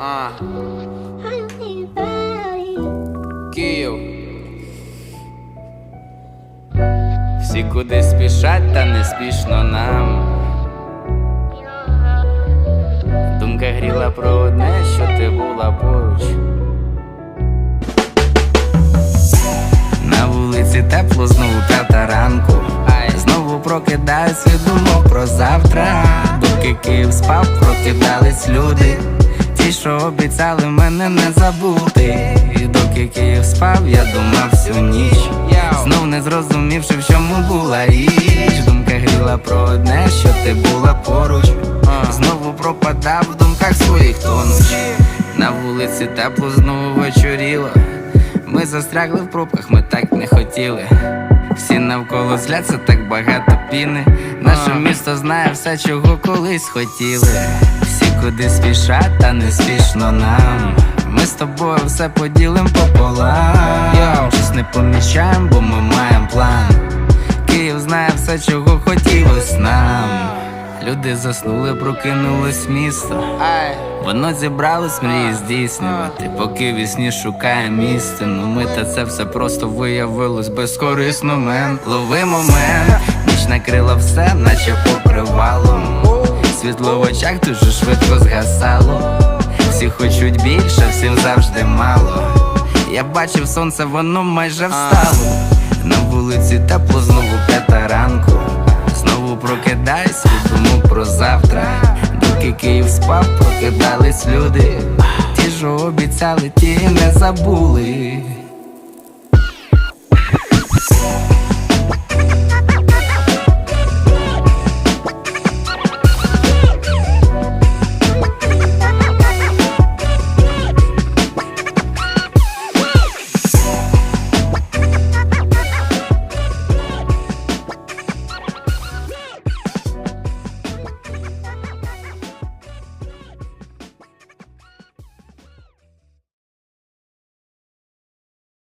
А. Київ. Всі куди спішать, та не спішно нам. Думка гріла про одне, що ти була поруч. На вулиці тепло, знову п'ята ранку. Знову прокидаюсь від думок про завтра. Доки Київ спав, прокидались люди. Ті, що обіцяли мене не забути. І доки Київ спав, я думав всю ніч. Знов не зрозумівши, в чому була річ. Думка гріла про одне, що ти була поруч. Знову пропадав в думках своїх тонуч. На вулиці тепло знову вечоріло. Ми застрягли в пробках, ми так не хотіли. Всі навколо зляться, так багато піни. Наше місто знає все, чого колись хотіли. Всі куди спішать, та не спішно нам. Ми з тобою все поділим пополам. Щось не помічаємо, бо ми маємо план. Київ знає все, чого хотілось нам. Люди заснули, прокинулось місто. Воно зібралось мрії здійснювати, поки вісні шукає істину. Ми та це все просто виявилось безкорисно мент. Лови момент, ніч накрила все, наче покривалом. Світло в очах дуже швидко згасало. Всі хочуть більше, всім завжди мало. Я бачив сонце, воно майже встало. На вулиці тепло, знову п'ята ранку. Знову прокидайся, думав про завтра. Доки Київ спав, прокидались люди. Ті, що обіцяли, ті не забули.